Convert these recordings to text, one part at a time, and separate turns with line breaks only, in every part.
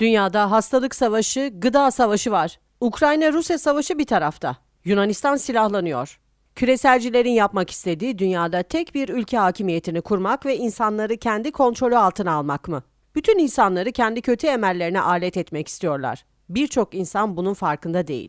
Dünyada hastalık savaşı, gıda savaşı var. Ukrayna-Rusya savaşı bir tarafta. Yunanistan silahlanıyor. Küreselcilerin yapmak istediği dünyada tek bir ülke hakimiyetini kurmak ve insanları kendi kontrolü altına almak mı? Bütün insanları kendi kötü emellerine alet etmek istiyorlar. Birçok insan bunun farkında değil.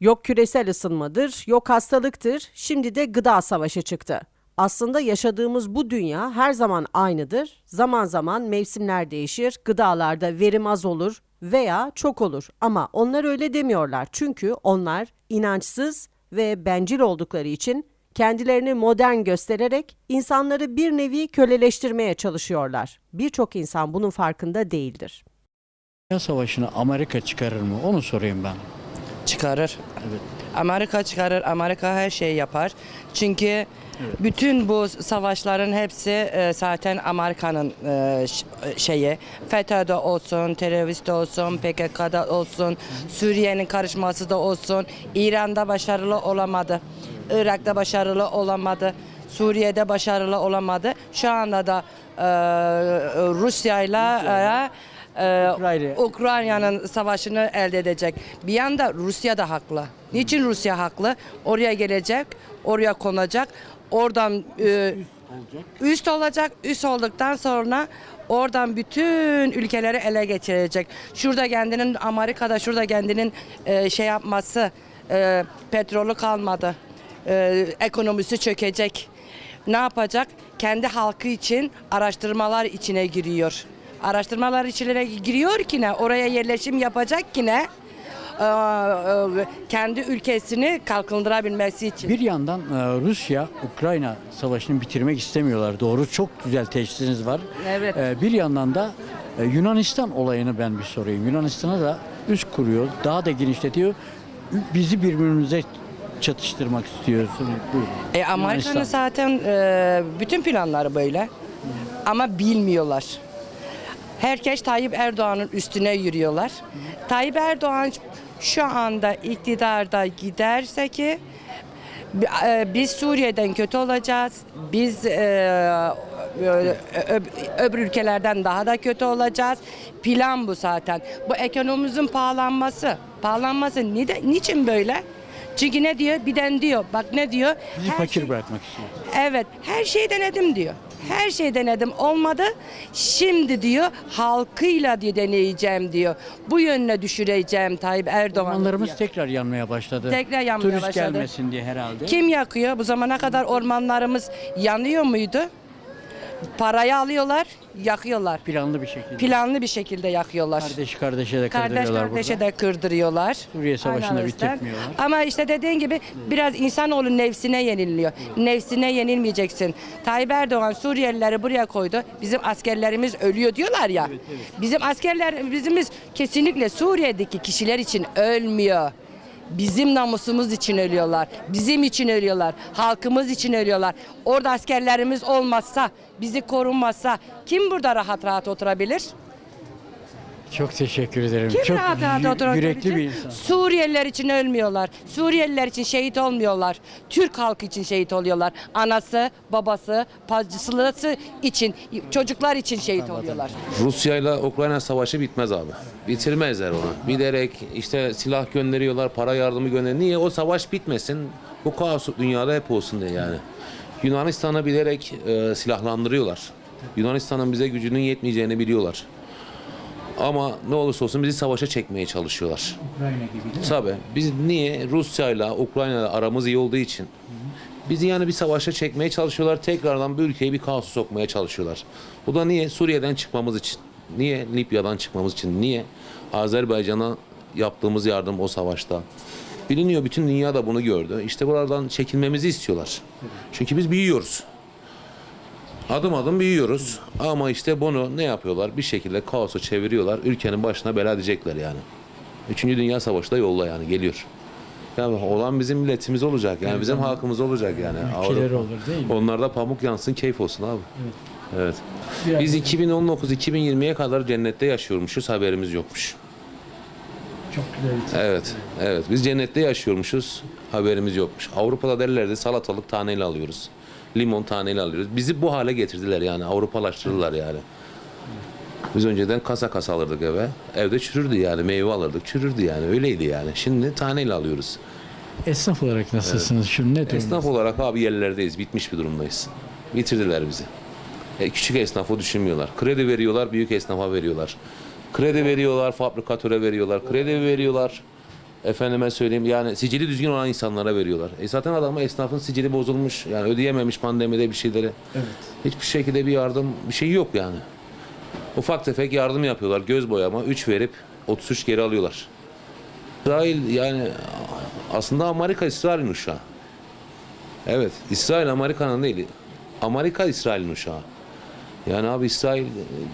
Yok küresel ısınmadır, yok hastalıktır, şimdi de gıda savaşı çıktı. Aslında yaşadığımız bu dünya her zaman aynıdır. Zaman zaman mevsimler değişir, gıdalarda verim az olur veya çok olur. Ama onlar öyle demiyorlar. Çünkü onlar inançsız ve bencil oldukları için kendilerini modern göstererek insanları bir nevi köleleştirmeye çalışıyorlar. Birçok insan bunun farkında değildir.
Dünya Savaşı'nı Amerika çıkarır mı? Onu sorayım ben.
Çıkarır. Amerika çıkarır, Amerika her şeyi yapar. Çünkü bütün bu savaşların hepsi e, zaten Amerika'nın e, şeyi. FETÖ'de olsun, terörist olsun, PKK'da olsun, Suriye'nin karışması da olsun. İran'da başarılı olamadı. Irak'ta başarılı olamadı. Suriye'de başarılı olamadı. Şu anda da e, Rusya'yla e, e,
Ukrayna.
Ukrayna'nın savaşını elde edecek. Bir yanda Rusya da haklı. Niçin Rusya haklı? Oraya gelecek, oraya konacak. Oradan e, üst olacak. Üst olduktan sonra oradan bütün ülkeleri ele geçirecek. Şurada kendinin Amerika'da şurada kendinin e, şey yapması e, petrolü kalmadı. E, ekonomisi çökecek. Ne yapacak? Kendi halkı için araştırmalar içine giriyor. Araştırmalar içine giriyor ki ne? Oraya yerleşim yapacak ki ne? Ee, e, kendi ülkesini kalkındırabilmesi için.
Bir yandan e, Rusya Ukrayna savaşını bitirmek istemiyorlar. Doğru çok güzel teşhisiniz var.
Evet.
E, Bir yandan da e, Yunanistan olayını ben bir sorayım. Yunanistan'a da üst kuruyor, daha da genişletiyor. Bizi birbirimize çatıştırmak istiyorsun. Buyurun.
E, Amerika'nın zaten e, bütün planları böyle. Ama bilmiyorlar. Herkes Tayyip Erdoğan'ın üstüne yürüyorlar. Tayyip Erdoğan şu anda iktidarda giderse ki e, biz Suriye'den kötü olacağız. Biz e, öbür ülkelerden daha da kötü olacağız. Plan bu zaten. Bu ekonomimizin pahalanması. Pahalanması nide, niçin böyle? Çünkü ne diyor? Birden diyor. Bak ne diyor?
Bizi
Her
fakir
şey-
bırakmak istiyor.
Evet, her şeyi denedim diyor. Her şeyi denedim olmadı. Şimdi diyor halkıyla diyor deneyeceğim diyor. Bu yönüne düşüreceğim Tayyip Erdoğan.
Ormanlarımız tekrar yanmaya başladı.
Tekrar yanmaya
Turist
başladı.
gelmesin diye herhalde.
Kim yakıyor? Bu zamana kadar ormanlarımız yanıyor muydu? Parayı alıyorlar, yakıyorlar.
Planlı bir şekilde.
Planlı bir şekilde yakıyorlar.
Kardeş kardeşe de
Kardeş
kırdırıyorlar
kardeşe
burada.
de kırdırıyorlar.
Suriye Savaşı'nda bitirtmiyorlar.
Ama işte dediğin gibi biraz insanoğlu nefsine yeniliyor. Nefsine yenilmeyeceksin. Tayyip Erdoğan Suriyelileri buraya koydu. Bizim askerlerimiz ölüyor diyorlar ya. Bizim askerler bizimiz kesinlikle Suriye'deki kişiler için ölmüyor. Bizim namusumuz için ölüyorlar. Bizim için ölüyorlar. Halkımız için ölüyorlar. Orada askerlerimiz olmazsa, bizi korunmazsa kim burada rahat rahat oturabilir?
Çok teşekkür ederim.
Kim
Çok
rahat rahat
yü-
oturabilir?
yürekli bir insan.
Suriyeliler için ölmüyorlar. Suriyeliler için şehit olmuyorlar. Türk halkı için şehit oluyorlar. Anası, babası, bacısı için, çocuklar için şehit oluyorlar.
Rusya ile Ukrayna savaşı bitmez abi. Bitirmezler onu. Bilerek işte silah gönderiyorlar, para yardımı gönderiyorlar. Niye? O savaş bitmesin. Bu kaos dünyada hep olsun diye yani. Yunanistan'ı bilerek e, silahlandırıyorlar. Yunanistan'ın bize gücünün yetmeyeceğini biliyorlar. Ama ne olursa olsun bizi savaşa çekmeye çalışıyorlar.
Ukrayna gibi değil mi?
Tabii. Biz niye Rusya'yla Ukrayna'yla aramız iyi olduğu için bizi yani bir savaşa çekmeye çalışıyorlar. Tekrardan bu ülkeyi bir kaosa sokmaya çalışıyorlar. Bu da niye? Suriye'den çıkmamız için. Niye? Libya'dan çıkmamız için. Niye? Azerbaycan'a yaptığımız yardım o savaşta. Biliniyor bütün dünya da bunu gördü. İşte buralardan çekilmemizi istiyorlar. Çünkü biz büyüyoruz. Adım adım büyüyoruz. Ama işte bunu ne yapıyorlar? Bir şekilde kaosu çeviriyorlar. Ülkenin başına bela edecekler yani. Üçüncü Dünya Savaşı da yolla yani geliyor. Yani olan bizim milletimiz olacak yani bizim halkımız olacak yani.
Ülkeleri olur değil mi?
Onlarda pamuk yansın keyif olsun abi. Evet.
Biraz
Biz 2019-2020'ye kadar cennette yaşıyormuşuz haberimiz yokmuş.
Çok güzel.
Evet. Evet. Biz cennette yaşıyormuşuz haberimiz yokmuş. Avrupa'da derlerdi salatalık taneyle alıyoruz. Limon taneyle alıyoruz. Bizi bu hale getirdiler yani Avrupalaştırdılar yani. Biz önceden kasa kasa alırdık eve. Evde çürürdü yani meyve alırdık çürürdü yani öyleydi yani. Şimdi taneyle alıyoruz.
Esnaf olarak nasılsınız? Şu ne?
Esnaf olarak abi yerlerdeyiz. Bitmiş bir durumdayız. Bitirdiler bizi. E, küçük esnafı düşünmüyorlar. Kredi veriyorlar, büyük esnafa veriyorlar. Kredi veriyorlar, fabrikatöre veriyorlar. Kredi veriyorlar. Efendime söyleyeyim yani sicili düzgün olan insanlara veriyorlar. E zaten adamı esnafın sicili bozulmuş. Yani ödeyememiş pandemide bir şeyleri.
Evet.
Hiçbir şekilde bir yardım bir şey yok yani. Ufak tefek yardım yapıyorlar. Göz boyama 3 verip 33 geri alıyorlar. İsrail yani aslında Amerika İsrail'in uşağı. Evet, İsrail Amerika'nın değil. Amerika İsrail'in uşağı. Yani abi İsrail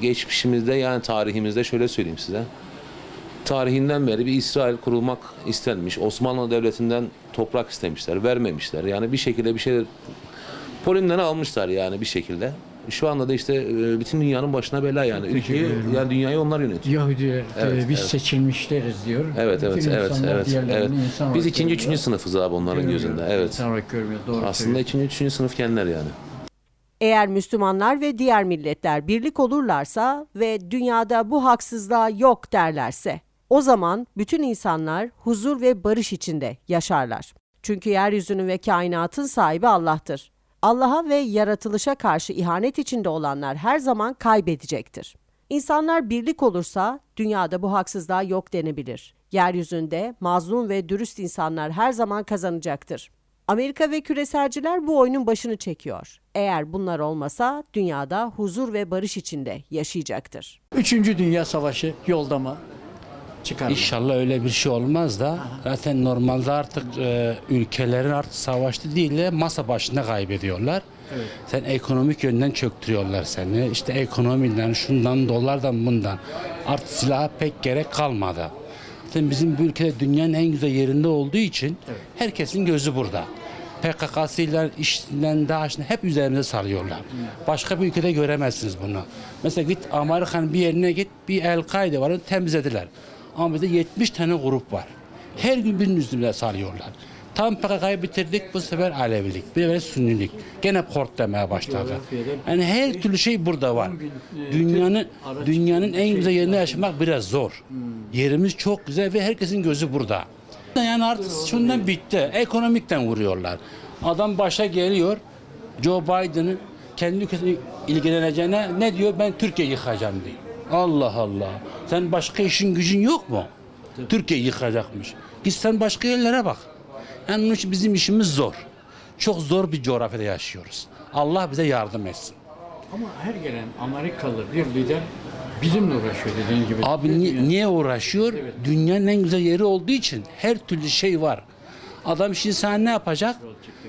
geçmişimizde yani tarihimizde şöyle söyleyeyim size. Tarihinden beri bir İsrail kurulmak istenmiş. Osmanlı Devleti'nden toprak istemişler, vermemişler. Yani bir şekilde bir şey Polim'den almışlar yani bir şekilde. Şu anda da işte e, bütün dünyanın başına bela yani. Ülkeyi, yani dünyayı onlar yönetiyor.
Yahudiler
Evet,
biz
evet.
seçilmişleriz diyor.
Evet evet
Bütün
evet evet. evet. Biz ikinci
görüyor.
üçüncü sınıfız abi onların
Görmüyor.
gözünde. Evet.
Görmüyor. Doğru
Aslında
söylüyorsun.
ikinci üçüncü sınıf kendiler yani.
Eğer Müslümanlar ve diğer milletler birlik olurlarsa ve dünyada bu haksızlığa yok derlerse, o zaman bütün insanlar huzur ve barış içinde yaşarlar. Çünkü yeryüzünün ve kainatın sahibi Allah'tır. Allah'a ve yaratılışa karşı ihanet içinde olanlar her zaman kaybedecektir. İnsanlar birlik olursa dünyada bu haksızlığa yok denebilir. Yeryüzünde mazlum ve dürüst insanlar her zaman kazanacaktır. Amerika ve küreselciler bu oyunun başını çekiyor. Eğer bunlar olmasa dünyada huzur ve barış içinde yaşayacaktır.
Üçüncü Dünya Savaşı yolda mı? Çıkar mı?
İnşallah öyle bir şey olmaz da zaten normalde artık e, ülkelerin artık savaşta değil de masa başında kaybediyorlar. Sen ekonomik yönden çöktürüyorlar seni. İşte ekonomiden, şundan, dolardan, bundan. Artık silaha pek gerek kalmadı. Zaten bizim bu ülkede dünyanın en güzel yerinde olduğu için herkesin gözü burada. PKK'sıyla, işinden, DAEŞ'le hep üzerimize salıyorlar. Başka bir ülkede göremezsiniz bunu. Mesela git Amerika'nın bir yerine git, bir El-Kaide var, onu temizlediler. Ama bizde 70 tane grup var. Her gün birinin üstüne salıyorlar. Tam PKK'yı bitirdik, bu sefer Alevilik, bir sefer Sünnilik. Gene port demeye başladı. Yani her türlü şey burada var. Dünyanın dünyanın en güzel yerinde yaşamak biraz zor. Yerimiz çok güzel ve herkesin gözü burada. Yani artık şundan bitti. Ekonomikten vuruyorlar. Adam başa geliyor. Joe Biden'ın kendi ülkesine ilgileneceğine ne diyor? Ben Türkiye yıkacağım diyor. Allah Allah. Sen başka işin gücün yok mu? Türkiye yıkacakmış. Git sen başka yerlere bak. Yani onun için bizim işimiz zor. Çok zor bir coğrafyada yaşıyoruz. Allah bize yardım etsin.
Ama her gelen Amerikalı bir lider bizimle uğraşıyor dediğin gibi.
Abi niye, niye uğraşıyor? Dünyanın en güzel yeri olduğu için her türlü şey var. Adam şimdi sana ne yapacak?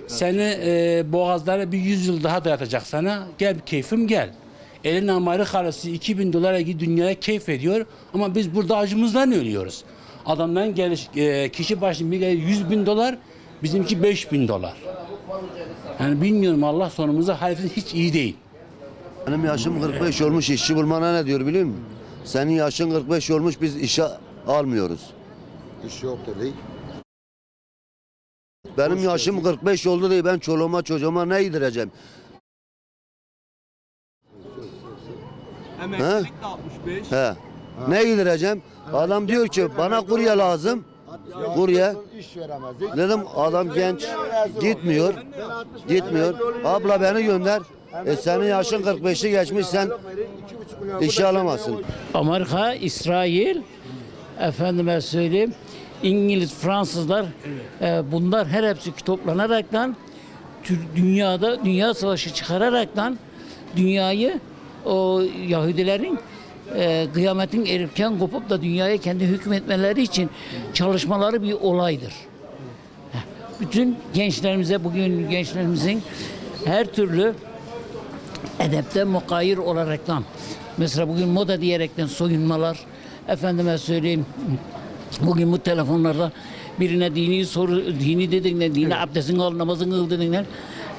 Seni e, boğazlara bir yüz yıl daha dayatacak sana. Gel keyfim gel. Elin Amerikalısı 2000 dolara gidip dünyaya keyif ediyor. Ama biz burada acımızdan ölüyoruz. Adamdan geliş, e, kişi başına bir 100 bin dolar, bizimki 5 bin dolar. Yani bilmiyorum Allah sonumuzu halifin hiç iyi değil.
Benim yaşım 45 olmuş işçi bulmana ne diyor biliyor musun? Senin yaşın 45 olmuş biz işe almıyoruz.
İş yok dedi.
Benim yaşım 45 oldu diye ben çoluğuma çocuğuma ne yedireceğim? Emeklilik 65. He. Ne yedireceğim? Adam diyor ki bana kurye lazım. Kurye.
İş veremezdik.
Dedim adam genç gitmiyor. Gitmiyor. Abla beni gönder. E senin yaşın 45'i geçmiş sen işe alamazsın.
Amerika, İsrail, efendime söyleyeyim, İngiliz, Fransızlar, e, bunlar her hepsi toplanaraktan tür- dünyada dünya savaşı çıkararaktan dünyayı o Yahudilerin e, kıyametin erken kopup da dünyaya kendi hükmetmeleri için çalışmaları bir olaydır. Bütün gençlerimize bugün gençlerimizin her türlü edepte mukayir olaraktan mesela bugün moda diyerekten soyunmalar efendime söyleyeyim bugün bu telefonlarda birine dini soru dini dediğinden dini abdestin al namazın kıl dediğinden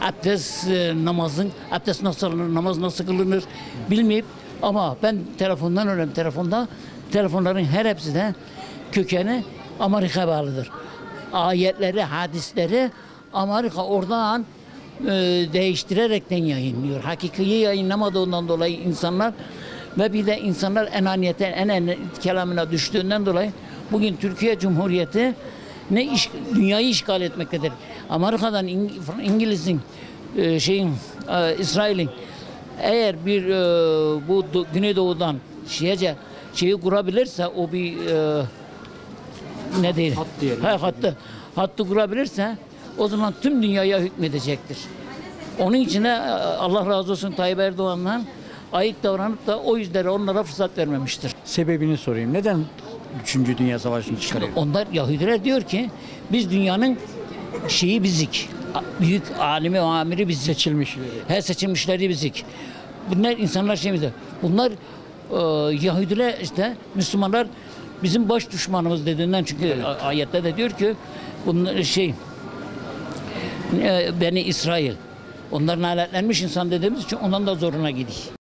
abdest e, namazın abdest nasıl alınır namaz nasıl kılınır bilmeyip ama ben telefondan öğrendim telefonda telefonların her hepsi de kökeni Amerika bağlıdır ayetleri hadisleri Amerika oradan e, değiştirerekten yayınlıyor. Hakikati yayınlamadığından dolayı insanlar Ve bir de insanlar enaniyete, en en kelamına düştüğünden dolayı bugün Türkiye Cumhuriyeti ne iş, dünyayı işgal etmektedir. Amerika'dan İng- İngiliz'in e, şeyin e, İsrail'in eğer bir e, bu do- Güneydoğu'dan şiyece şeyi kurabilirse o bir e, ne değil?
Hat diyelim.
Ha, hattı. Hattı kurabilirse o zaman tüm dünyaya hükmedecektir. Onun için de e, Allah razı olsun Tayyip Erdoğan'dan ayık davranıp da o yüzden onlara fırsat vermemiştir.
Sebebini sorayım. Neden 3. Dünya Savaşı'nı çıkarıyor?
Onlar Yahudiler diyor ki biz dünyanın şeyi bizik. Büyük alimi ve amiri bizik.
Seçilmişleri.
Her seçilmişleri bizik. Bunlar insanlar şey bize. Bunlar e, Yahudiler işte Müslümanlar bizim baş düşmanımız dediğinden çünkü a- ayette de diyor ki bunlar şey e, Beni İsrail. Onlar lanetlenmiş insan dediğimiz için ondan da zoruna gidiyor.